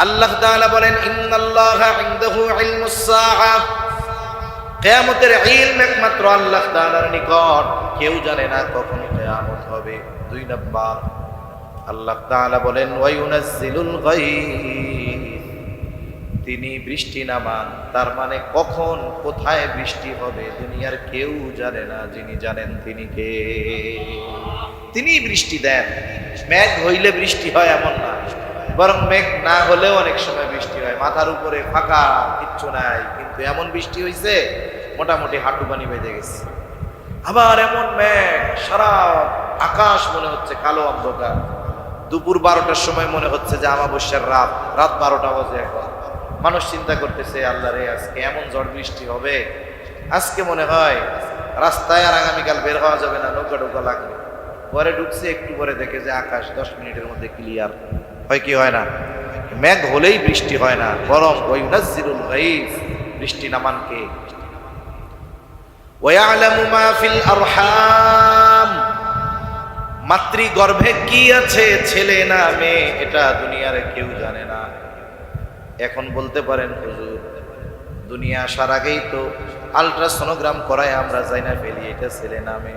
আল্লাহ তাআলা বলেন, ইন্নাল্লাহা ইনদাহু ইলমুস সাআ কিয়ামতের ইলম একমাত্র আল্লাহ তাআলার নিকট। কেউ জানে না কখন কিয়ামত হবে। দুই নাম্বার, আল্লাহ তাআলা বলেন, ওয়ায়ুনাজ্জিলুল গায়ব। তিনি বৃষ্টি নামান, তার মানে কখন, কোথায় বৃষ্টি হবে, দুনিয়ার কেউ জানে না যিনি জানেন তিনি কে। তিনি বৃষ্টি দেন। মেঘ হইলে বৃষ্টি হয়, এমন না। বরং মেঘ না হলেও অনেক সময় বৃষ্টি হয়। মাথার উপরে ফাঁকা, কিচ্ছু নাই। কিন্তু এমন বৃষ্টি হইছে, মোটামুটি হাঁটু পানি বেঁধে গেছে। আবার এমন মেঘ, সারা আকাশ মনে হচ্ছে কালো অন্ধকার। দুপুর বারোটার সময় মনে হচ্ছে যে আমাবস্যার রাত রাত বারোটা বাজে এখন। মানুষ চিন্তা করতেছে, আল্লাহ রে, আজকে এমন ঝড় বৃষ্টি হবে? আজকে মনে হয় রাস্তায় আর আগামীকাল বের হওয়া যাবে না নৌকা ঢোকা লাগবে। পরে ঢুকছে, একটু পরে দেখে যে আকাশ দশ মিনিটের মধ্যে ক্লিয়ার হয় কি হয় না? মেঘ হলেই বৃষ্টি হয় না। বরং ওই নাজিরুল গাইব বৃষ্টি নামান কে ওয়ালামু মা ফিল আরহাম। মাতৃগর্ভে কি আছে ছেলে না মেয়ে, এটা দুনিয়ার কেউ জানে না। এখন বলতে পারেন, হুজুর, দুনিয়া আসার আগেই তো আলট্রাসোনোগ্রাম করায় আমরা যাই না ফেলি, এটা ছেলে নামে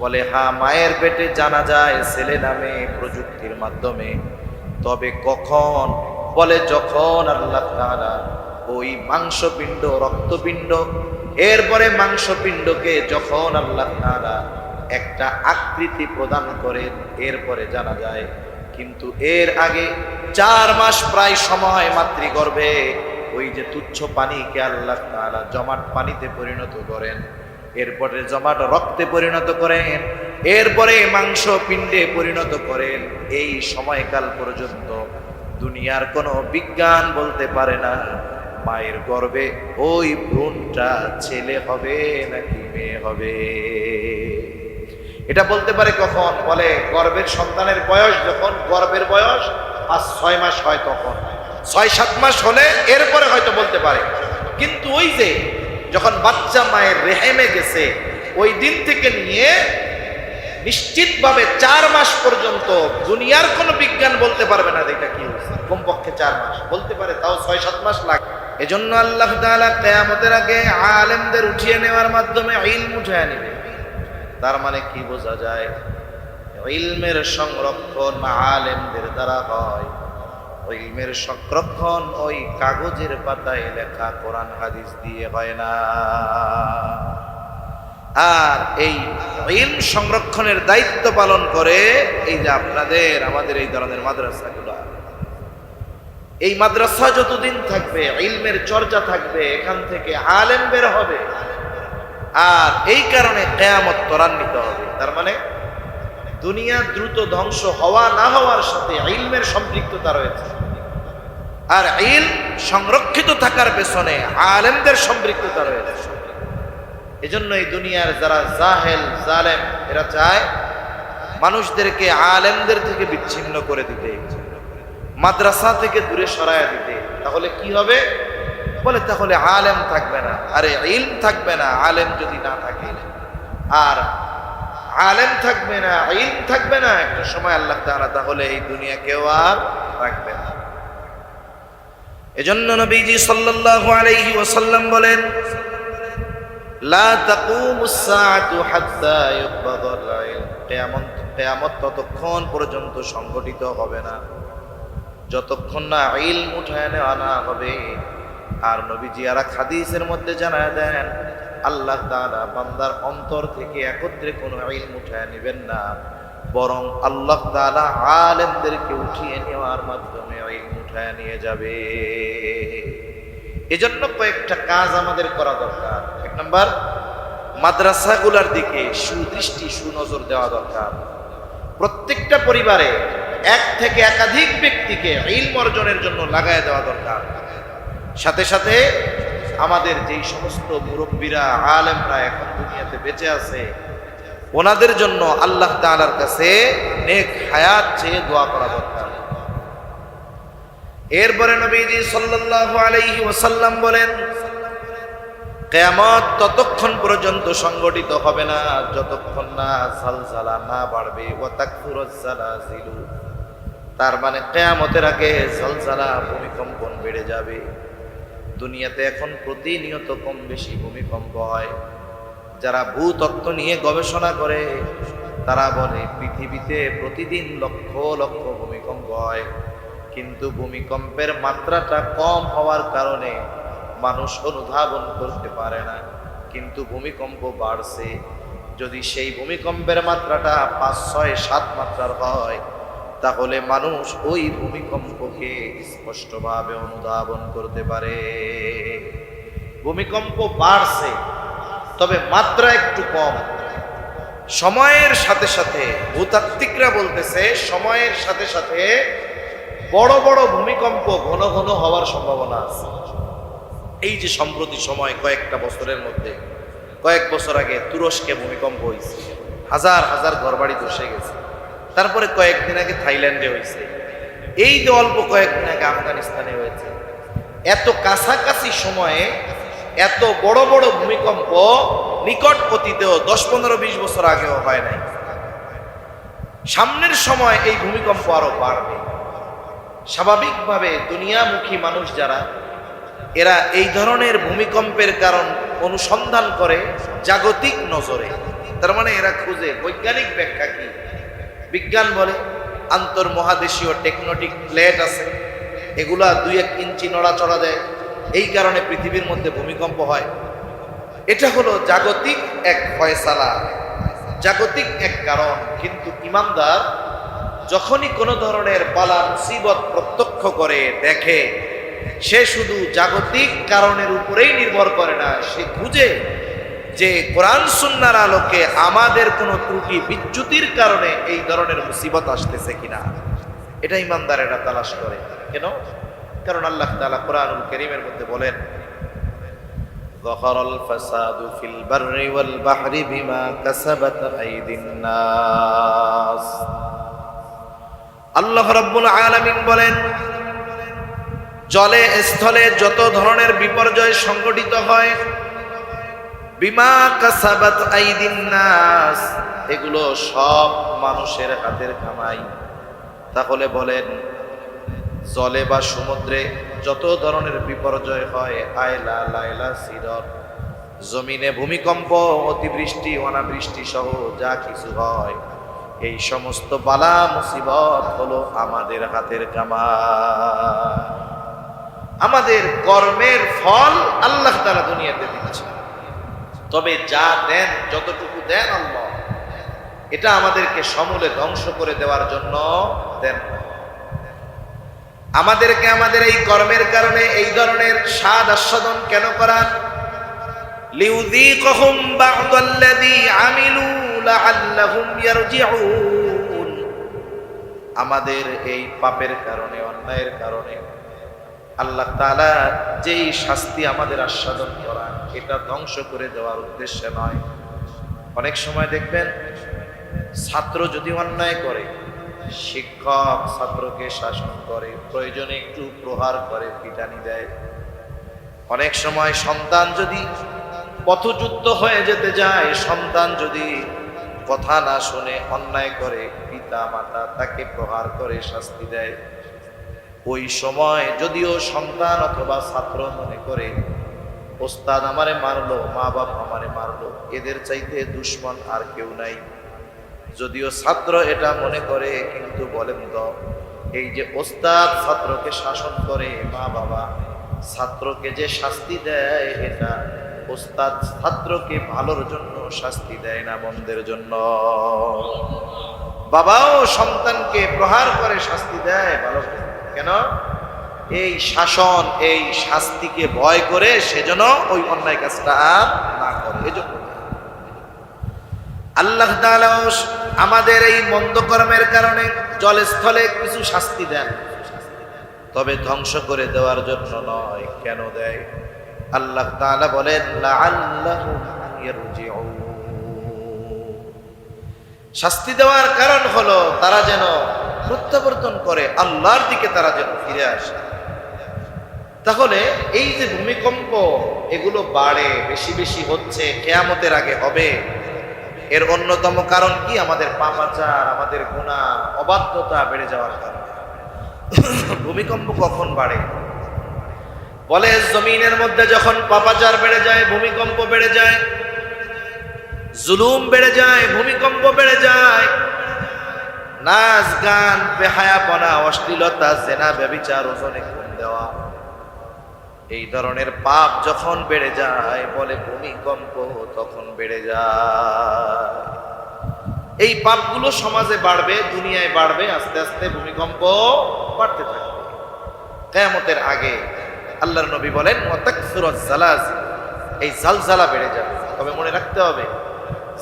বলে হ্যাঁ মায়ের পেটে জানা যায়, ছেলে নামে প্রযুক্তির মাধ্যমে তবে কখন? বলে যখন আল্লাহ তাআলা ওই মাংসপিণ্ড, রক্তপিণ্ড, এরপরে মাংসপিণ্ডকে যখন আল্লাহ একটা আকৃতি প্রদান করেন, এরপরে জানা যায় কিন্তু এর আগে চার মাস প্রায় সময় মাতৃগর্ভে ওই যে তুচ্ছ পানিকে আল্লাহ জমাট পানিতে পরিণত করেন, এরপরে জমাট রক্তে পরিণত করেন এরপরে মাংস পিণ্ডে পরিণত করেন। এই সময়কাল পর্যন্ত দুনিয়ার কোনো বিজ্ঞান বলতে পারে না। মায়ের গর্ভে ওই ভ্রূণটা ছেলে হবে নাকি মেয়ে হবে? এটা বলতে পারে কখন? বলে গর্বের সন্তানের বয়স যখন, গর্বের বয়স পাঁচ, ছয় মাস হয় তখন। ছয়, সাত মাস হলে এরপরে হয়তো বলতে পারে। কিন্তু ওই যে যখন বাচ্চা মায়ের রেহেমে গেছে, ওই দিন থেকে নিয়ে নিশ্চিতভাবে চার মাস পর্যন্ত দুনিয়ার কোনো বিজ্ঞান বলতে পারবে না এটা কি কমপক্ষে চার মাস। বলতে পারে তাও ছয়, সাত মাস লাগে এজন্য আল্লাহ কেয়ামতের আগে আলেমদের উঠিয়ে নেওয়ার মাধ্যমে ইলম উঠিয়ে নেবে। তার মানে কি বোঝা যায়? ইলমের সংরক্ষণ আলেমদের দ্বারা হয়। ইলমের সংরক্ষণ ওই কাগজের পাতায় লেখা কোরআন, হাদিস দিয়ে হয় না। আর এই ইলম সংরক্ষণের দায়িত্ব পালন করে এই যে আপনাদের, আমাদের এই ধরনের মাদ্রাসাগুলো। এই মাদ্রাসা যতদিন থাকবে, ইলমের চর্চা থাকবে, এখান থেকে আলেম বের হবে। আর এই কারণে কেয়ামত ত্বরান্বিত হবে। তার মানে দুনিয়া দ্রুত ধ্বংস হওয়া না হওয়ার সাথে ইলমের সম্পৃক্ততা রয়েছে। আর ইল সংরক্ষিত থাকার পেছনে আলেমদের সম্পৃক্ততা রয়েছে। এজন্য এই দুনিয়ার যারা জাহেল, জালেম, এরা চায় মানুষদেরকে আলেমদের থেকে বিচ্ছিন্ন করে দিতে, মাদ্রাসা থেকে দূরে সরায়া দিতে। তাহলে কি হবে? বলে তাহলে আলেম থাকবে না। আরে ইলম থাকবে না, আলেম যদি না থাকে। আর আলেম থাকবে না, ইলম থাকবে না, একটা সময় আল্লাহ তাআলা তাহলে এই দুনিয়া কেউ আর রাখবে না। এজন্য নবীজি সাল্লাল্লাহু আলাইহি ওয়াসাল্লাম বলেন ততক্ষণ পর্যন্ত সংগঠিত হবে না। যতক্ষণ না ইলম উঠায় নেওয়া না হবে। আর নবীজি আর এক হাদিসের মধ্যে জানায় দেন, আল্লাহ তাআলা বান্দার অন্তর থেকে একত্রে কোনো ইলম উঠায় নেবেন না। বরং আল্লাহ তাআলা আলেমদেরকে উঠিয়ে নেওয়ার মাধ্যমে ইলম উঠায় নিয়ে যাবে। এজন্য কয়েকটা কাজ আমাদের করা দরকার। নম্বর, মাদ্রাসাগুলার দিকে সুদৃষ্টি, সুনজর দেওয়া দরকার। প্রত্যেকটা পরিবারে এক থেকে একাধিক ব্যক্তিকে ইলম অর্জনের জন্য লাগায় দেওয়া দরকার। সাথে সাথে আমাদের যেই সমস্ত মুরব্বীরা, আলেমরা এখন দুনিয়াতে বেঁচে আছে, ওনাদের জন্য আল্লাহ তাআলার কাছে নেক হায়াত চেয়ে দোয়া করা দরকার। এরপরে নবীজি সাল্লাল্লাহু আলাইহি ওয়াসাল্লাম বলেন কেয়ামত ততক্ষণ পর্যন্ত সংগঠিত হবে না, যতক্ষণ না সালসালা না বাড়বে। তার মানে কেয়ামতের আগে সালসালা ভূমিকম্পন বেড়ে যাবে। দুনিয়াতে এখন প্রতিনিয়ত কম বেশি ভূমিকম্প হয়। যারা ভূতত্ত্ব নিয়ে গবেষণা করে, তারা বলে পৃথিবীতে প্রতিদিন লক্ষ লক্ষ ভূমিকম্প হয়। কিন্তু ভূমিকম্পের মাত্রাটা কম হওয়ার কারণে মানুষ অনুধাবন করতে পারে না। কিন্তু ভূমিকম্প বাড়ছে। যদি সেই ভূমিকম্পের মাত্রাটা পাঁচ, ছয়, সাত মাত্রার হয়, তাহলে মানুষ ওই ভূমিকম্পকে স্পষ্টভাবে অনুধাবন করতে পারে। ভূমিকম্প বাড়ছে, তবে মাত্রা একটু কম। সময়ের সাথে সাথে, ভূতাত্ত্বিকরা বলতেছে, সময়ের সাথে সাথে বড় বড় ভূমিকম্প ঘন ঘন হওয়ার সম্ভাবনা আছে। এই যে সম্প্রতি সময় কয়েকটা বছরের মধ্যে, কয়েক বছর আগে তুরস্কে ভূমিকম্প হয়েছে, হাজার হাজার ঘরবাড়ি ধসে গেছে, তারপরে কয়েকদিন আগে থাইল্যান্ডে হয়েছে। এই যে অল্প কয়েকদিন আগে আফগানিস্তানে হয়েছে, এত কাছাকাছি সময়ে এত বড় বড় ভূমিকম্প নিকট অতীতেও দশ পনেরো বিশ বছর আগেও হয় নাই। সামনের সময় এই ভূমিকম্প আরও বাড়বে। স্বাভাবিকভাবে দুনিয়ামুখী মানুষ যারা এরা এই ধরনের ভূমিকম্পের কারণ অনুসন্ধান করে জাগতিক নজরে। তার মানে এরা খুঁজে বৈজ্ঞানিক ব্যাখ্যা কি? বিজ্ঞান বলে আন্তর্মহাদেশীয় টেকনোটিক প্লেট আছে, এগুলা দুই এক ইঞ্চি নড়াচড়া দেয়, এই কারণে পৃথিবীর মধ্যে ভূমিকম্প হয়। এটা হলো জাগতিক এক ফয়সালা। জাগতিক এক কারণ, কিন্তু ইমানদার যখনই কোনো ধরনের বালা মুসিবত প্রত্যক্ষ করে, দেখে সে শুধু জাগতিক কারণের উপরেই নির্ভর করে না সে খুঁজে যে কোরআন সুন্নার আলোকে আমাদের কোনো ত্রুটি বিচ্যুতির কারণে এই ধরনের মুসিবত আসতেছে কিনা এটা ইমানদারেরা তালাশ করে কেন কারণ আল্লাহ তাআলা কোরআনুল করিমের মধ্যে বলেন ظهر الفساد في البر والبحر بما كسبت أيدي الناس আল্লাহ রাব্বুল আলামিন বলেন জলে, স্থলে যত ধরনের বিপর্যয় সংগঠিত হয়, বিমা কাসাবাত আইদিন নাস, এগুলো সব মানুষের হাতের কামাই। তাহলে বলেন, জলে বা সমুদ্রে যত ধরনের বিপর্যয় হয়, আয়লা লাইলা সিরর, জমিনে ভূমিকম্প, অতিবৃষ্টি, অনাবৃষ্টি সহ যা কিছু হয়, এই সমস্ত বালা মুসিবত হলো আমাদের হাতের কামা আমাদের কর্মের ফল আল্লাহ তারা দুনিয়াতে দিচ্ছে তবে যা দেন, যতটুকু দেন আল্লাহ, এটা আমাদেরকে সমূলে ধ্বংস করে দেওয়ার জন্য দেন আমাদেরকে আমাদের এই কর্মের কারণে এই ধরনের স্বাদ আস্বাদন কেন করান আমাদের এই পাপের কারণে, অন্যায়ের কারণে আল্লাহ তাআলা যেই শাস্তি আমাদের আস্বাদন করা, এটা ধ্বংস করে দেওয়ার উদ্দেশ্যে নয়। অনেক সময় দেখবেন, ছাত্র যদি অন্যায় করে, শিক্ষক ছাত্রকে শাসন করে, প্রয়োজনে একটু প্রহার করে, পিটানি দেয়। অনেক সময় সন্তান যদি পথযুক্ত হয়ে যেতে যায়, সন্তান যদি কথা না শুনে অন্যায় করে পিতা মাতা তাকে প্রহার করে, শাস্তি দেয়। ওই সময় যদিও সন্তান অথবা ছাত্র মনে করে, ওস্তাদ আমারে মারলো মা বাপ আমারে মারলো, এদের চাইতে দুশ্মন আর কেউ নাই যদিও ছাত্র এটা মনে করে, কিন্তু বলেন তো, এই যে ওস্তাদ ছাত্রকে শাসন করে মা বাবা ছাত্রকে যে শাস্তি দেয়, এটা ওস্তাদ ছাত্রকে ভালোর জন্য শাস্তি দেয় না বন্ধের জন্য বাবাও সন্তানকে প্রহার করে শাস্তি দেয় ভালো। কেন? এই শাসন, এই শাস্তিকে ভয় করে সেজন্য ওই অন্যায় কাজটা আর না করে। এজন্য আল্লাহ আমাদের এই মন্দ কর্মের কারণে জলস্থলে কিছু শাস্তি দেন। তবে ধ্বংস করে দেওয়ার জন্য নয়, কেন দেয়? আল্লাহ বলেন শাস্তি দেওয়ার কারণ হলো তারা যেন প্রত্যাবর্তন করে আল্লাহর দিকে তারা যেন ফিরে আসে। তাহলে এই যে ভূমিকম্প, এগুলো বাড়ে, বেশি বেশি হচ্ছে, কেয়ামতের আগে হবে। এর অন্যতম কারণ কি? আমাদের পাপাচার, আমাদের গুণা, অবাধ্যতা বেড়ে যাওয়ার কারণে। ভূমিকম্প কখন বাড়ে? বলে, জমিনের মধ্যে যখন পাপাচার বেড়ে যায়, ভূমিকম্প বেড়ে যায়, জুলুম বেড়ে যায়, ভূমিকম্প বেড়ে যায় নাচ, গান বেহায়াপনা অশ্লীলতা, জেনা ব্যবিচার ওজনে কম দেওয়া। এই ধরনের পাপ যখন বেড়ে যায়, বলে ভূমিকম্প তখন বেড়ে যায়। এই পাপগুলো সমাজে বাড়বে, দুনিয়ায় বাড়বে, আস্তে আস্তে ভূমিকম্প বাড়তে থাকবে। কেয়ামতের আগে আল্লাহর নবী বলেন এই জালজালা বেড়ে যাবে। তবে মনে রাখতে হবে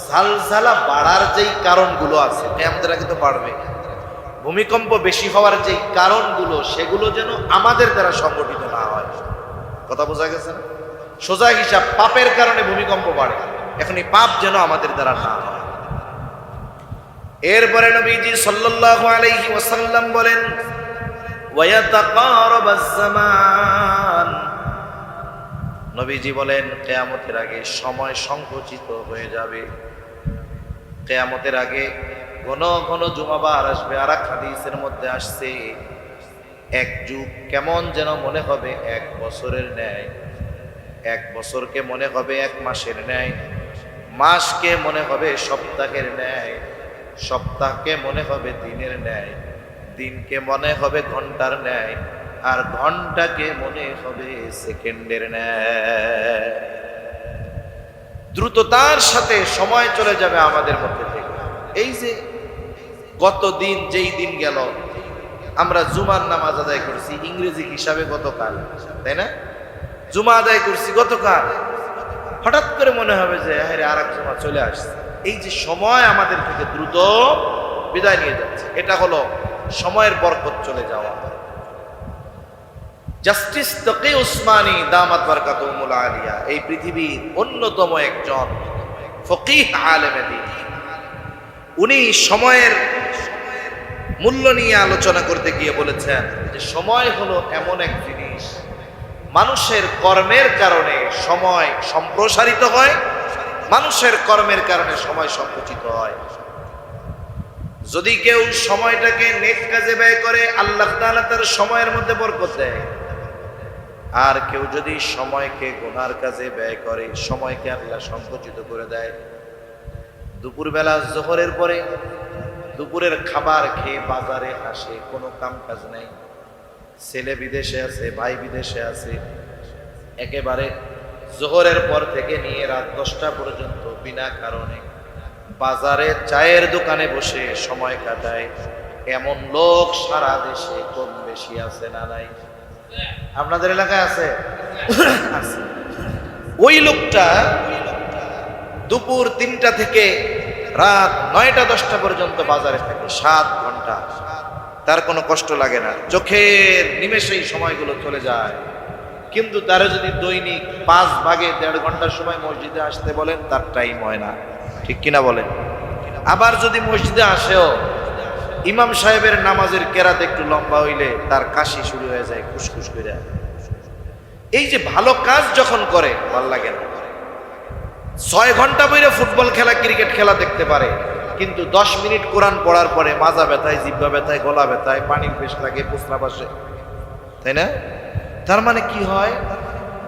জালজালা বাড়ার যেই কারণগুলো আছে, কেয়ামতের আগে তো বাড়বে। ভূমিকম্প বেশি হওয়ার যেই কারণগুলো, সেগুলো যেন আমাদের দ্বারা সংগঠিত না হয়। কথা বোঝা গেছে না? সোজা হিসাব, পাপের কারণে ভূমিকম্প বাড়ে। এখন এই পাপ যেন আমাদের দ্বারা না হয়। এরপরে নবীজি সাল্লাল্লাহু আলাইহি ওয়াসাল্লাম বলেন নবীজি বলেন, কিয়ামতের আগে সময় সংকুচিত হয়ে যাবে। কিয়ামতের আগে ঘন ঘন জুমাবার আসবে আর এক হাদিসের মধ্যে আসছে, এক যুগ কেমন যেন মনে হবে এক বছরের ন্যায়, এক বছরকে মনে হবে এক মাসের ন্যায়, মাসকে মনে হবে সপ্তাহের ন্যায়, সপ্তাহকে মনে হবে দিনের ন্যায়, দিনকে মনে হবে ঘণ্টার ন্যায়, আর ঘন্টাকে মনে হবে সেকেন্ডের ন্যায়। দ্রুততার সাথে সময় চলে যাবে আমাদের মধ্যে থেকে। এই যে গত দিন, যেই দিন গেল, আমরা জুমার নামাজ আদায় করছি, ইংরেজি হিসাবে গতকাল, তাই না? জুমা আদায় করছি গতকাল। হঠাৎ করে মনে হবে যে হ্যাঁ আর এক জমা চলে আসছে। এই যে সময় আমাদের থেকে দ্রুত বিদায় নিয়ে যাচ্ছে। এটা হলো সময়ের বরকত চলে যাওয়া। জাস্টিস তকে উসমানী দামাত বারকাতুল আলিয়া, এই পৃথিবীর অন্যতম একজন ফকিহ আলেমে উনি সময়ের মূল্য নিয়ে আলোচনা করতে গিয়ে বলেছেন যে সময় হলো এমন এক জিনিস, মানুষের কর্মের কারণে সময় সম্প্রসারিত হয়, মানুষের কর্মের কারণে সময় সংকুচিত হয়। যদি কেউ সময়টাকে নেক কাজে ব্যয় করে, আল্লাহ তাআলা তার সময়ের মধ্যে বরকত দেয়। আর কেউ যদি সময়কে গোনার কাজে ব্যয় করে, সময়কে আল্লাহ সংকুচিত করে দেয়। দুপুরবেলা, জোহরের পরে দুপুরের খাবার খেয়ে বাজারে আসে, কোনো কাম কাজ নেই। ছেলে বিদেশে আছে, ভাই বিদেশে আছে। একেবারে জোহরের পর থেকে নিয়ে রাত দশটা পর্যন্ত বিনা কারণে বাজারে চায়ের দোকানে বসে সময় কাটায়। এমন লোক সারা দেশে কম বেশি আছে না নাই? আপনাদের এলাকায় আছে। ওই লোকটা দুপুর তিনটা থেকে রাত নয়টা দশটা পর্যন্ত বাজারে থাকে সাত ঘণ্টা। তার কোনো কষ্ট লাগে না। চোখের নিমেষেই সময়গুলো চলে যায়। কিন্তু তারা যদি দৈনিক পাঁচ ভাগে দেড় ঘণ্টার সময় মসজিদে আসতে বলেন তার টাইম হয় না। ঠিক কিনা বলেন? আবার যদি মসজিদে আসেও ইমাম সাহেবের নামাজের কেরাত একটু লম্বা হইলে তার কাশি শুরু হয়ে যায়, খুসখুস করে। এই যে ভালো কাজ যখন করে, ভালো লাগে না। ছয় ঘণ্টা বইরে ফুটবল খেলা, ক্রিকেট খেলা দেখতে পারে, কিন্তু দশ মিনিট কোরআন পড়ার পরে মাজা ব্যথায়, জিব্বা ব্যথায়, গলা ব্যথায়, পানির পেশ লাগে, পোসলা পাশে তাই না? তার মানে কি হয়?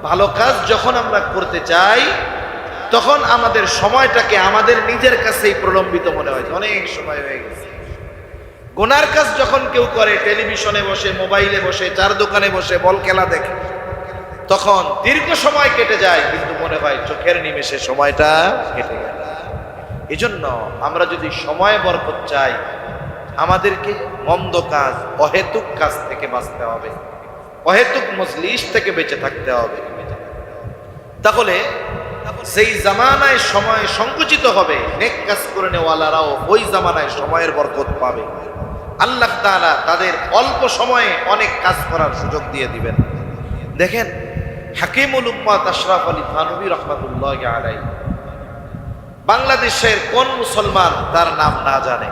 ভালো কাজ যখন আমরা করতে চাই, তখন আমাদের সময়টাকে আমাদের নিজের কাছেই প্রলম্বিত মনে হয়। অনেক সময় হয়ে গেছে। গোনার কাজ যখন কেউ করে, টেলিভিশনে বসে, মোবাইলে বসে, চার দোকানে বসে, বল খেলা দেখে, তখন দীর্ঘ সময় কেটে যায়, কিন্তু মনে হয় চোখের নিমেষে সময়টা কেটে গেল। এজন্য আমরা যদি সময় বরকত চাই, আমাদেরকে মন্দ কাজ, অহেতুক কাজ থেকে বাঁচতে হবে। অহেতুক মজলিস থেকে বেঁচে থাকতে হবে। তাহলে সেই জামানায় সময় সংকুচিত হবে, নেক কাজ করে নেওয়ালারাও ওই জামানায় সময়ের বরকত পাবে। আল্লাহ তাআলা তাদের অল্প সময়ে অনেক কাজ করার সুযোগ দিয়ে দিবেন। দেখেন, হাকিমুল উম্মাদ আশরাফ আলী থানবী রহমাতুল্লাহ আলাই বাংলাদেশের কোন মুসলমান তার নাম না জানে?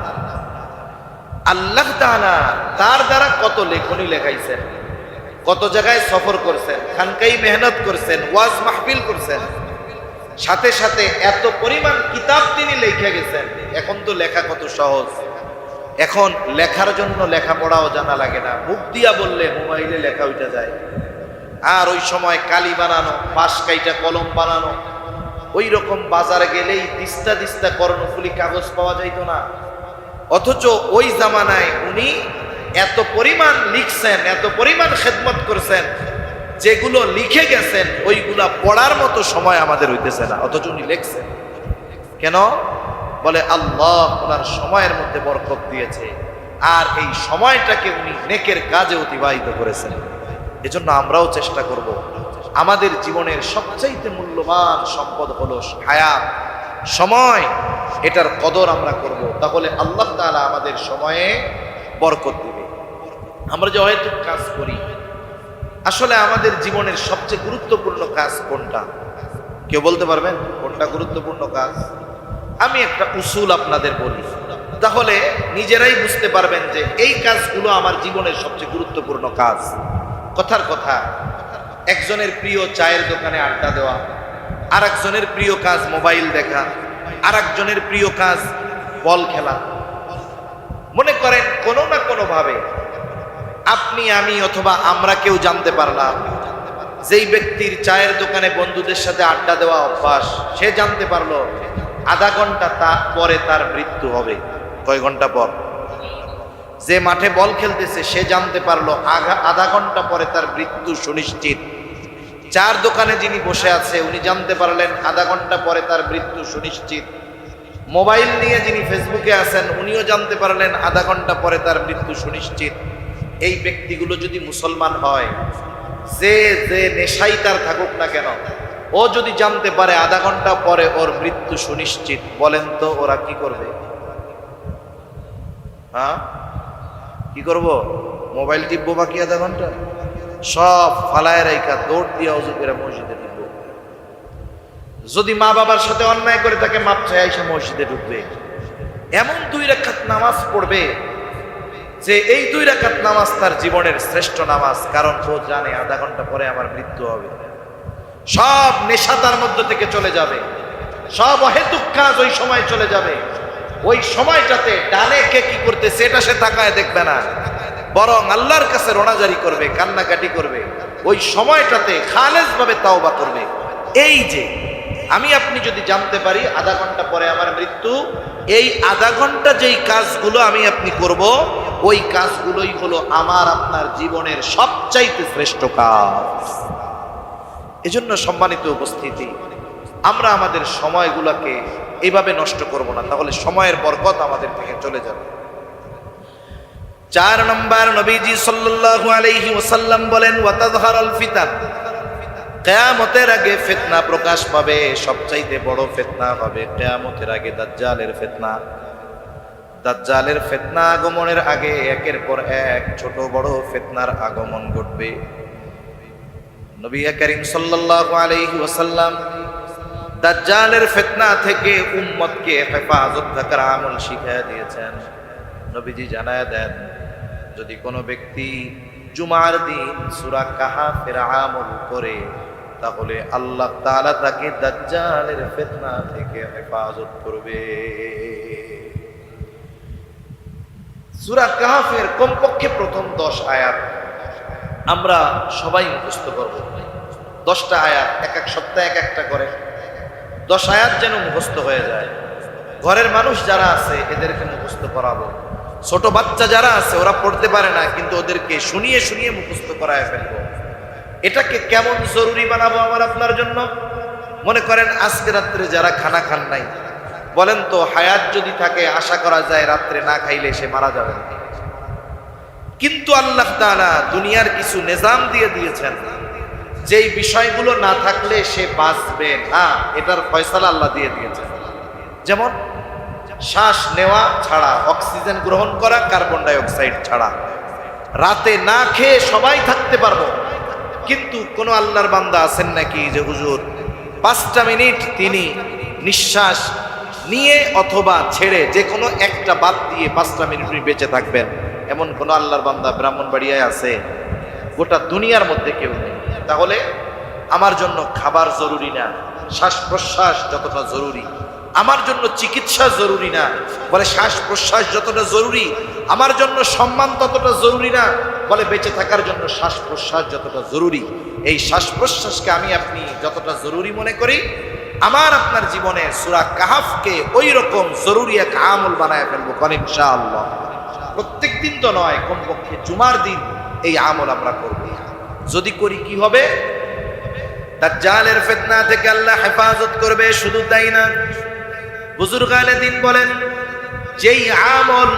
আল্লাহ তাআলা তার দ্বারা কত লেখনী লেখাইছেন, কত জায়গায় সফর করছেন, খানকাই মেহনত করছেন, ওয়াজ মাহফিল করছেন। সাথে সাথে এত পরিমাণ কিতাব তিনি লিখে গেছেন। এখন তো লেখা কত সহজ। এখন লেখার জন্য লেখাপড়াও জানা লাগে না। মুখ দিয়া বললে মোবাইলে লেখা উঠে যায়। আর ওই সময় কালি বানানো, পাশ কাইটা কলম বানানো, ওই রকম বাজারে গেলেই দিস্তা দিস্তা কর্ণফুলি কাগজ পাওয়া যাইতো না। অথচ ওই জামানায় উনি এত পরিমাণ লিখছেন, এত পরিমাণ খেদমত করছেন, যেগুলো লিখে গেছেন, ওইগুলা পড়ার মতো সময় আমাদের হইতেছে না। অথচ উনি লিখছেন। কেন? বলে, আল্লাহ ওনার সময়ের মধ্যে বরকত দিয়েছে। আর এই সময়টাকে উনি নেকের কাজে অতিবাহিত করেছেন। এজন্য আমরাও চেষ্টা করব। আমাদের জীবনের সবচাইতে মূল্যবান সম্পদ হলো হায়াত। সময়, এটার কদর আমরা করব। তাহলে আল্লাহ তাআলা আমাদের সময়ে বরকত দিবে। আমরা যে হয়তো কাজ করি, আসলে আমাদের জীবনের সবচেয়ে গুরুত্বপূর্ণ কাজ কোনটা? কেউ বলতে পারবেন? কোনটা গুরুত্বপূর্ণ কাজ? আমি একটা উসুল আপনাদের বলি। তাহলে নিজেরাই বুঝতে পারবেন যে এই কাজগুলো আমার জীবনের সবচেয়ে গুরুত্বপূর্ণ কাজ। কথার কথা, একজনের প্রিয় চায়ের দোকানে আড্ডা দেওয়া আর একজনের প্রিয় কাজ মোবাইল দেখা আর একজনের প্রিয় কাজ বল খেলা। মনে করেন কোনো না কোনো ভাবে আপনি, আমি অথবা আমরা কেউ জানতে পারলাম, যেই ব্যক্তির চায়ের দোকানে বন্ধুদের সাথে আড্ডা দেওয়া অভ্যাস, সে জানতে পারল আধা ঘণ্টা তা পরে তার মৃত্যু হবে। কয় ঘণ্টা পর? যে মাঠে বল খেলতেছে, সে জানতে পারল আধা ঘণ্টা পরে তার মৃত্যু সুনিশ্চিত। চার দোকানে যিনি বসে আছে, উনি জানতে পারলেন আধা ঘণ্টা পরে তার মৃত্যু সুনিশ্চিত। মোবাইল নিয়ে যিনি ফেসবুকে আছেন, উনিও জানতে পারলেন আধা ঘণ্টা পরে তার মৃত্যু সুনিশ্চিত। এই ব্যক্তিগুলো যদি মুসলমান হয়, যে যে নেশাই তার থাকুক না কেন ও যদি জানতে পারে আধা ঘণ্টা পরে ওর মৃত্যু সুনিশ্চিত, বলেন তো ওরা কি করবে? হ্যাঁ? কি করব? মোবাইল টিপবো বাকি আধা ঘণ্টা? সব ফালায় রাইকা দৌড় দিয়ে অজু করে মসজিদে ঢুকবো। যদি মা বাবার সাথে অন্যায় করে তাকে মাপ চাই এসে মসজিদে ঢুকবে। এমন দুই রাখাত নামাজ পড়বে যে এই দুই রাখাত নামাজ তার জীবনের শ্রেষ্ঠ নামাজ, কারণ ও জানে আধা ঘণ্টা পরে আমার মৃত্যু হবে। সব নেশা তার মধ্য থেকে চলে যাবে। সব অহেতুক কাজ ওই সময় চলে যাবে। ওই সময়টাতে ডানে কে কি করতে সেটা সে তাকায় দেখবে না। বরং আল্লাহর কাছে রোনাজারি করবে, কান্নাকাটি করবে। ওই সময়টাতে খালেজ ভাবে তাওবা করবে। এই যে, আমি আপনি যদি জানতে পারি, আধা ঘণ্টা পরে আমার মৃত্যু, এই আধা ঘণ্টা যেই কাজগুলো আমি আপনি করব, ওই কাজগুলোই হলো আমার আপনার জীবনের সবচাইতে শ্রেষ্ঠ কাজ। এজন্য সম্মানিত উপস্থিতি, আমরা আমাদের সময়গুলোকে এইভাবে নষ্ট করব না, তাহলে সময়ের বরকত আমাদের থেকে চলে যাবে। চার নম্বর নবীজি সাল্লাল্লাহু আলাইহি ওয়াসাল্লাম বলেন ফিতান। কিয়ামতের আগে ফিতনা প্রকাশ পাবে, সবচাইতে বড় ফিতনা হবে কিয়ামতের আগে দাজ্জালের ফিতনা। দাজ্জালের ফিতনা আগমনের আগে একের পর এক ছোট বড় ফিতনার আগমন ঘটবে। নবী করিম সাল্লাল্লাহু আলাইহি ওয়াসাল্লাম দাজ্জালের ফিতনা থেকে উম্মতকে হেফাজত থাকার আমল শিখিয়ে দিয়েছেন। নবীজি জানায় দেন, যদি কোনো ব্যক্তি জুমার দিন সূরা কাহাফের আমল করে, তাহলে আল্লাহ তাআলা তাকে দাজ্জালের ফিতনা থেকে হেফাজত করবে। সূরা কাহাফের কমপক্ষে প্রথম দশ আয়াত আমরা সবাই মুখস্থ করব দশটা আয়াত, এক এক সপ্তাহে এক একটা করে। দশ আয়াত যেন মুখস্থ হয়ে যায়। ঘরের মানুষ যারা আছে, এদেরকে মুখস্থ করাবো। ছোট বাচ্চা যারা আছে, ওরা পড়তে পারে না, কিন্তু ওদেরকে শুনিয়ে শুনিয়ে মুখস্থ করায় ফেলব। এটাকে কেমন জরুরি বানাবো আমার আপনার জন্য? মনে করেন, আজকে রাত্রে যারা খানা খান নাই, বলেন তো, হায়াত যদি থাকে, আশা করা যায় রাত্রে না খাইলে সে মারা যাবে কিন্তু আল্লাহ তাআলা দুনিয়ার কিছু নিজাম দিয়ে দিয়েছেন। যেই বিষয়গুলো না থাকলে সে বাঁচবে না, এটার ফয়সালা আল্লাহ দিয়ে দিয়েছেন। যেমন, শ্বাস নেওয়া ছাড়া, অক্সিজেন গ্রহণ করা, কার্বন ডাই অক্সাইড ছাড়া। রাতে না খেয়ে সবাই থাকতে পারব, কিন্তু কোনো আল্লাহর বান্দা আছেন নাকি যে, হুজুর, পাঁচটা মিনিট তিনি নিঃশ্বাস নিয়ে অথবা ছেড়ে যে কোনো একটা বাদ দিয়ে পাঁচটা মিনিট উনি বেঁচে থাকবেন। এমন কোনো আল্লাহর বান্দা ব্রাহ্মণবাড়িয়ায় আছে, গোটা দুনিয়ার মধ্যে কেউ নেই। তাহলে আমার জন্য খাবার জরুরি না শ্বাস প্রশ্বাস যতটা জরুরি। আমার জন্য চিকিৎসা জরুরি না, বলে শ্বাস প্রশ্বাস যতটা জরুরি, আমার জন্য সম্মান ততটা জরুরি না, বলে বেঁচে থাকার জন্য শ্বাস প্রশ্বাস যতটা জরুরি। এই শ্বাস প্রশ্বাসকে আমি আপনি যতটা জরুরি মনে করি, আমার আপনার জীবনে সুরা কাহাফকে ওই রকম জরুরি এক আমল বানায় ফেলব কন ইনশাআল্লাহ। প্রত্যেক দিন তো নয়, কমপক্ষে জুমার দিন এই আমল আমরা করব যদি করি কি হবে? দাজ্জালের ফিতনা থেকে আল্লাহ হেফাজত করবে, শুধু তাই না? বুজুর্গ আলে দিন বলেন, যেই আমল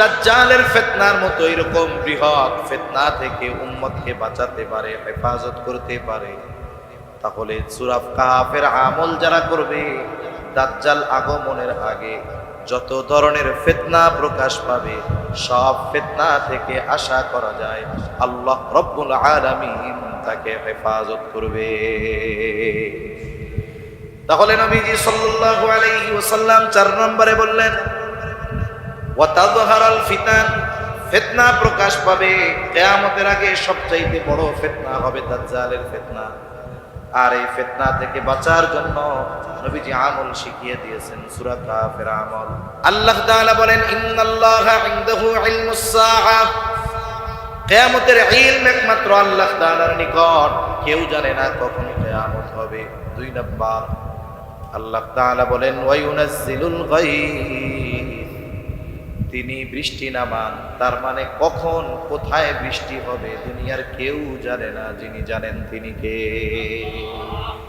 দাজ্জালের ফিতনার মতো এরকম বৃহৎ ফিতনা থেকে উম্মতকে বাঁচাতে পারে, হেফাজত করতে পারে, তাহলে সুরাফ কাহাফের আমল যারা করবে, দাজ্জাল আগমনের আগে যত ধরনের ফিতনা প্রকাশ পাবে সব ফিতনা থেকে আশা করা যায়। আল্লাহ রব্বুল আলামিন তাকে হেফাজত করবে। তাহলে নবীজি সাল্লাল্লাহু আলাইহি ওয়াসাল্লাম চার নম্বরে বললেন ওয়া তাযহারাল ফিতান, ফিতনা প্রকাশ পাবে। কিয়ামতের আগে সবচাইতে বড় ফেতনা হবে দাজ্জালের ফিতনা। আর এই ফিতনা থেকে বাঁচার জন্য নবীজি আমল শিখিয়ে দিয়েছেন সূরা কাফের আমল। আল্লাহ তাআলা বলেন, ইন্নাল্লাহা ইনদাহু ইলমুস সাআহ। কিয়ামতের ইলম একমাত্র আল্লাহ তাআলার নিকট। কেউ জানে না কখন কিয়ামত হবে। দুই নাম্বার, আল্লাহ তাআলা বলেন ওয়ায়ুনাজ্জিলুল গায়ব। তিনি বৃষ্টি নামান, তার মানে কখন কোথায় বৃষ্টি হবে দুনিয়ার কেউ জানে না যিনি জানেন তিনি কে।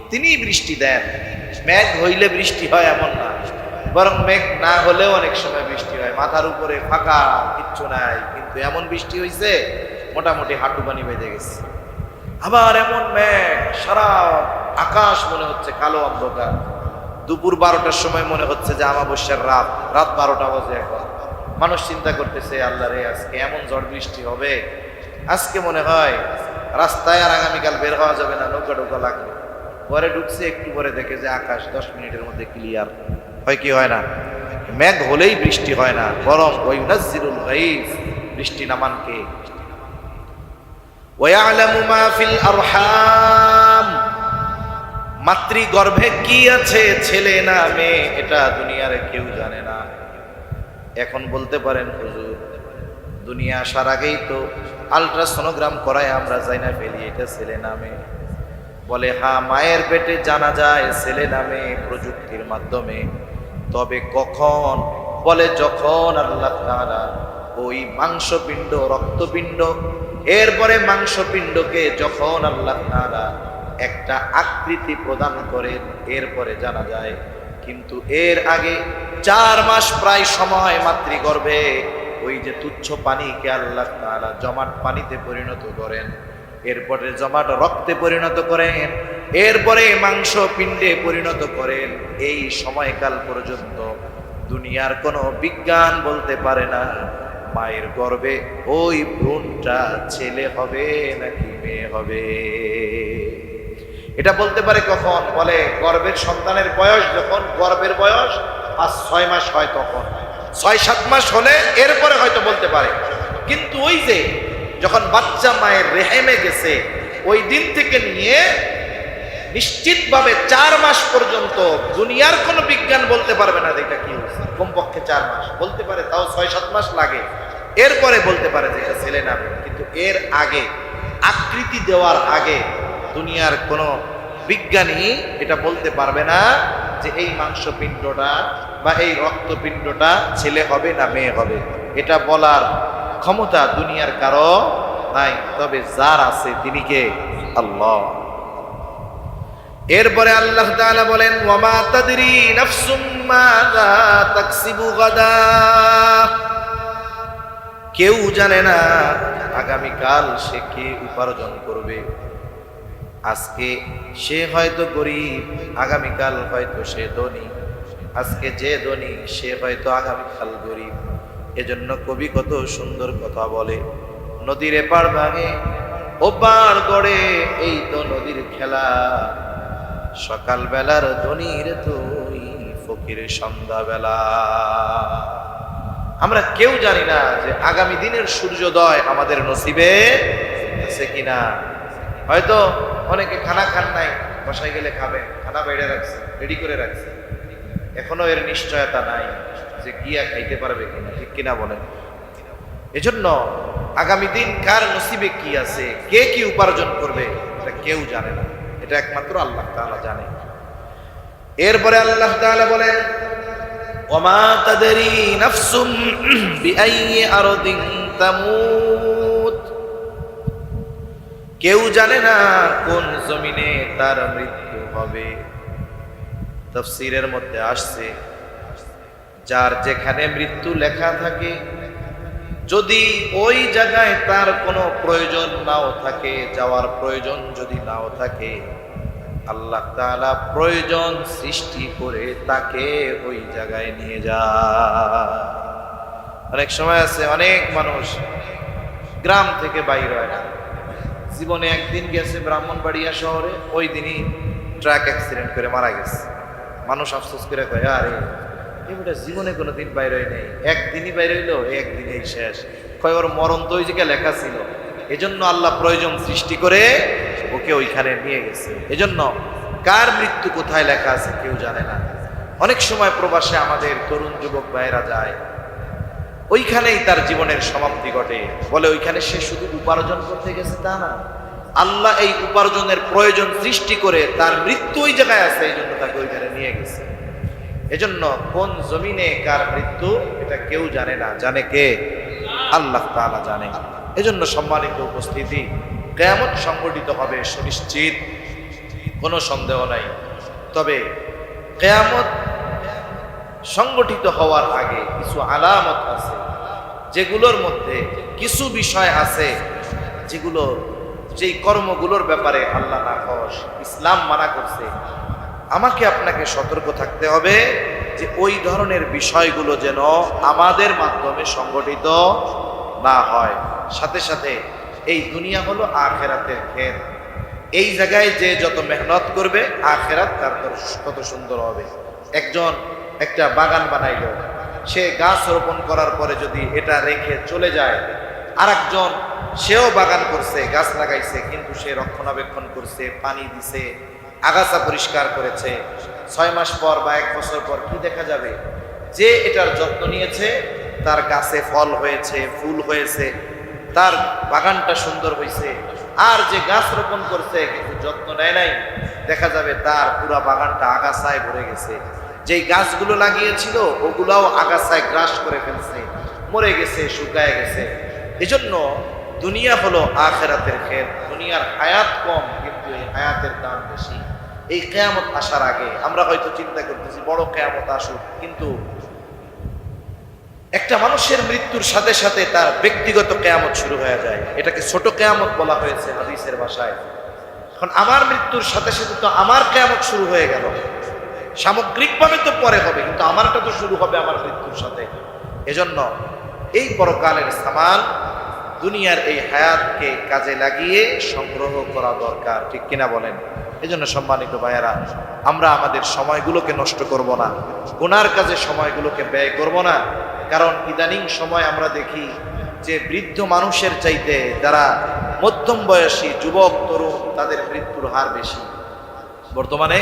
তিনি বৃষ্টি দেন। মেঘ হইলে বৃষ্টি হয় এমন না। বরং মেঘ না হলেও অনেক সময় বৃষ্টি হয়। মাথার উপরে ফাঁকা, কিচ্ছু নাই। কিন্তু এমন বৃষ্টি হইছে, মোটামুটি হাঁটু পানি বেঁধে গেছে। আবার এমন মেঘ, সারা আকাশ মনে হচ্ছে কালো অন্ধকার। দুপুর বারোটার সময় মনে হচ্ছে যে আমাবস্যার রাত রাত বারোটা বাজে এখন। মানুষ চিন্তা করতেছে আল্লাহ রে আজকে এমন ঝড় বৃষ্টি হবে আজকে মনে হয় রাস্তায় আর আগামীকাল বের হওয়া যাবে না নৌকা ঢোকা লাগবে পরে ঢুকছে একটু পরে দেখে যে আকাশ দশ মিনিটের মধ্যে ক্লিয়ার হয় কি হয় না মেঘ হলেই বৃষ্টি হয় না বরং ওই নাজিরুল গাইব বৃষ্টি নামান কে ওয়ালামু মা ফিল আরহাম মাতৃগর্ভে কি আছে ছেলে না মেয়ে এটা দুনিয়ার কেউ জানে না এখন বলতে পারেন, হুজুর, দুনিয়া আসার আগেই তো আলট্রাসোনোগ্রাম করায় আমরা যাই না ফেলি, এটা ছেলে নামে। বলে হ্যাঁ মায়ের পেটে জানা যায় ছেলে নামে প্রযুক্তির মাধ্যমে। তবে কখন? বলে, যখন আল্লাহ তাআলা ওই মাংসপিণ্ড, রক্তপিণ্ড, এরপরে মাংসপিণ্ডকে যখন আল্লাহ তাআলা একটা আকৃতি প্রদান করেন, এরপরে জানা যায় কিন্তু এর আগে চার মাস প্রায় সময় মাতৃগর্ভে ওই যে তুচ্ছ পানিকে আল্লাহ তাআলা জমাট পানিতে পরিণত করেন, এরপরে জমাট রক্তে পরিণত করেন, এরপরে মাংস পিণ্ডে পরিণত করেন, এই সময়কাল পর্যন্ত দুনিয়ার কোনো বিজ্ঞান বলতে পারে না, মায়ের গর্ভে ওই ভ্রূণটা ছেলে হবে নাকি মেয়ে হবে। এটা বলতে পারে কখন? বলে গর্বের সন্তানের বয়স যখন গর্বের বয়স পাঁচ, ছয় মাস হয় তখন। ছয়, সাত মাস হলে এরপরে হয়তো বলতে পারে। কিন্তু ওই যে যখন বাচ্চা মায়ের রেহেমে গেছে, ওই দিন থেকে নিয়ে নিশ্চিতভাবে চার মাস পর্যন্ত দুনিয়ার কোনো বিজ্ঞান বলতে পারবে না এটা কি কমপক্ষে চার মাস। বলতে পারে তাও ছয়, সাত মাস লাগে। এরপরে বলতে পারে যে এটা ছেলে না। কিন্তু এর আগে, আকৃতি দেওয়ার আগে দুনিয়ার কোনো বিজ্ঞানী এটা বলতে পারবে না যে এই মাংসপিণ্ডটা বা এই রক্তপিণ্ডটা ছেলে হবে না মেয়ে হবে। এটা বলার ক্ষমতা দুনিয়ার কারও নাই, তবে যার আছে তিনি কে? আল্লাহ। এরপরে আল্লাহ তাআলা বলেন, ওয়ামা তাদরি নাফসুম মাযা তাকসিবু গাদা। কেউ জানে না আগামীকাল সে কে উপার্জন করবে। আজকে সে হয়তো গরিব, আগামীকাল হয়তো সে ধনী। আজকে যে ধনী, সে হয়তো আগামীকাল গরিব। এজন্য কবি কত সুন্দর কথা বলে, নদীর এপার ভাঙে ওপার গড়ে, এই তো নদীর খেলা। সকাল বেলার ধনীর তুই ফকির সন্ধ্যাবেলা। আমরা কেউ জানি না যে আগামী দিনের সূর্যোদয় আমাদের নসিবে আছে কিনা। হয়তো অনেকে খানা খান নাই, বাসায় গেলে খাবে। খানা বেড়ে রাখছে রেডি করে রাখছে। এখনও এর নিশ্চয়তা নাই যে গিয়া খাইতে পারবে কিনা, ঠিক কিনা বলেন। এজন্য আগামী দিন কার নসিবে কি আছে, কে কি উপার্জন করবে, এটা কেউ জানে না। এটা একমাত্র আল্লাহ তাআলা জানে। এরপরে আল্লাহ তাআলা বলেন, ওমা তাদরি নাফসুম বিআইয়ি আরদিন তামুত। কেউ জানে না কোন জমিনে তার মৃত্যু হবে। তফসিরের মধ্যে আসছে, যার যেখানে মৃত্যু লেখা থাকে, যদি ওই জায়গায় তার কোনো প্রয়োজন নাও থাকে, যাওয়ার প্রয়োজন যদি নাও থাকে, আল্লাহ তাআলা প্রয়োজন সৃষ্টি করে তাকে ওই জায়গায় নিয়ে যায়। অনেক সময় আছে, অনেক মানুষ গ্রাম থেকে বাইর হয় না। জীবনে একদিন গেছে ব্রাহ্মণবাড়িয়া শহরে, ওই দিনই ট্রাক অ্যাক্সিডেন্ট করে মারা গেছে। মানুষ আফসোস করে কয়, আরে এবারে জীবনে কোনো দিন বাইরে নেই। একদিনই বাইর হইল একদিনেই শেষ। কয়, ওর মরণ তো ওই জায়গায় লেখা ছিল। এজন্য আল্লাহ প্রয়োজন সৃষ্টি করে ওকে ওইখানে নিয়ে গেছে। এজন্য কার মৃত্যু কোথায় লেখা আছে কেউ জানে না। অনেক সময় প্রবাসে আমাদের তরুণ যুবক ভাইয়েরা যায় ওইখানেই তার জীবনের সমাপ্তি ঘটে। বলে ওইখানে সে শুধু উপার্জন করতে গেছে তা না। আল্লাহ এই উপার্জনের প্রয়োজন সৃষ্টি করে তার মৃত্যু ওই জায়গায় আছে, এই জন্য তাকে ওইখানে নিয়ে গেছে। এজন্য কোন জমিনে কার মৃত্যু, এটা কেউ জানে না। জানে কে? আল্লাহ তাআলা জানে। এজন্য সম্মানিত উপস্থিতি কেমন সংগঠিত হবে সুনিশ্চিত। কোনো সন্দেহ নাই। তবে কেয়ামত সংগঠিত হওয়ার আগে কিছু আলামত আছে, যেগুলোর মধ্যে কিছু বিষয় আছে যেগুলো, যেই কর্মগুলোর ব্যাপারে আল্লাহ নাকশ ইসলাম মানা করছে। আমাকে আপনাকে সতর্ক থাকতে হবে যে ওই ধরনের বিষয়গুলো যেন আমাদের মাধ্যমে সংগঠিত না হয়। সাথে সাথে এই দুনিয়া হলো আখেরাতের ক্ষেত এই জায়গায় যে যত মেহনত করবে, আখেরাত তার তত সুন্দর হবে। একজন একটা বাগান বানাইল। সে গাছ রোপণ করার পরে যদি এটা রেখে চলে যায়, আরেকজন সেও বাগান করছে, গাছ লাগাইছে, কিন্তু সে রক্ষণাবেক্ষণ করছে, পানি দিছে, আগাছা পরিষ্কার করেছে। ছয় মাস পর বা এক বছর পর কি দেখা যাবে? যে এটার যত্ন নিয়েছে, তার গাছে ফল হয়েছে, ফুল হয়েছে, তার বাগানটা সুন্দর হয়েছে। আর যে গাছ রোপণ করছে, কিন্তু যত্ন নেয় নাই, দেখা যাবে তার পুরা বাগানটা আগাছায় ভরে গেছে। যেই গাছগুলো লাগিয়েছিল, ওগুলাও আগাছায় গ্রাস করে ফেলছে, মরে গেছে, শুকায় গেছে। এজন্য দুনিয়া হলো আখেরাতের ক্ষেত দুনিয়ার হায়াত কম, কিন্তু এই হায়াতের দাম বেশি। এই কেয়ামত আসার আগে আমরা হয়তো চিন্তা করতেছি, বড় কেয়ামত আসুক, কিন্তু একটা মানুষের মৃত্যুর সাথে সাথে তার ব্যক্তিগত কেয়ামত শুরু হয়ে যায়। এটাকে ছোট কেয়ামত বলা হয়েছে হাদিসের ভাষায়। এখন আমার মৃত্যুর সাথে সাথে তো আমার কেয়ামত শুরু হয়ে গেল। সামগ্রিকভাবে তো পরে হবে, কিন্তু আমারটা তো শুরু হবে আমার মৃত্যুর সাথে। এজন্য এই পরকালের সামান দুনিয়ার এই হায়াতকে কাজে লাগিয়ে সংগ্রহ করা দরকার, ঠিক কিনা বলেন? এজন্য সম্মানিত ভাইয়েরা, আমরা আমাদের সময়গুলোকে নষ্ট করব না। গুনার কাজে সময়গুলোকে ব্যয় করব না। কারণ ইদানিং সময় আমরা দেখি যে বৃদ্ধ মানুষের চাইতে যারা মধ্যম বয়সী যুবক, তরুণ, তাদের মৃত্যুর হার বেশি। বর্তমানে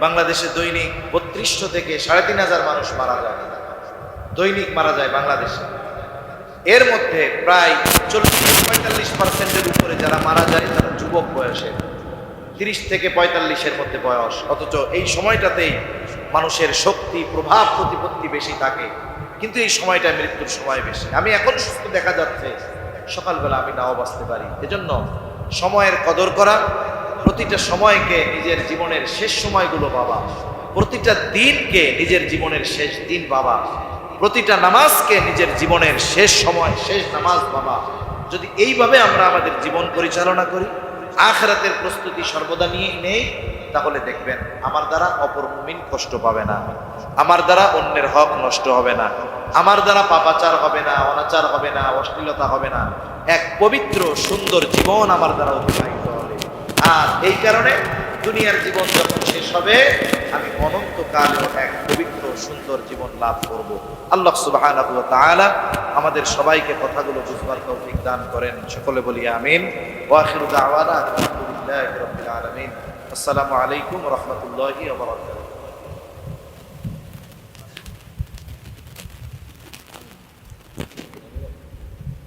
বাংলাদেশে দৈনিক বত্রিশশো থেকে সাড়ে তিন হাজার মানুষ মারা যায়। দৈনিক মারা যায় বাংলাদেশে। এর মধ্যে প্রায় চল্লিশ পঁয়তাল্লিশ পার্সেন্টের উপরে যারা মারা যায়, তারা যুবক বয়সে। তিরিশ থেকে পঁয়তাল্লিশের মধ্যে বয়স। অথচ এই সময়টাতেই মানুষের শক্তি, প্রভাব, প্রতিপত্তি বেশি থাকে। কিন্তু এই সময়টা মৃত্যুর সময় বেশি। আমি এখন সুস্থ দেখা যাচ্ছে। সকালবেলা আমি নাও বাঁচতে পারি। এজন্য সময়ের কদর করা প্রতিটা সময়কে নিজের জীবনের শেষ সময়গুলো বাবা। প্রতিটা দিনকে নিজের জীবনের শেষ দিন বাবা। প্রতিটা নামাজকে নিজের জীবনের শেষ সময়, শেষ নামাজ বাবা। যদি এইভাবে আমরা আমাদের জীবন পরিচালনা করি, আখরাতের প্রস্তুতি সর্বদা নিয়ে নেই, তাহলে দেখবেন আমার দ্বারা অপর মুমিন কষ্ট পাবে না। আমার দ্বারা অন্যের হক নষ্ট হবে না। আমার দ্বারা পাপাচার হবে না, অনাচার হবে না, অশ্লীলতা হবে না। এক পবিত্র, সুন্দর জীবন আমার দ্বারা অতিবাহিত আর এই কারণে দুনিয়ার জীবন যখন শেষ হবে, আমি অনন্তকালেও এক পবিত্র সুন্দর জীবন লাভ করব। আল্লাহ সুবাহ আমাদের সবাইকে কথাগুলো বুঝবার তৌফিক দান করেন। সকলে বলি আমিন। ওয়া আখিরু দাওয়ানা আলহামদুলিল্লাহি আসসালামু আলাইকুম রহমতুল্লাহ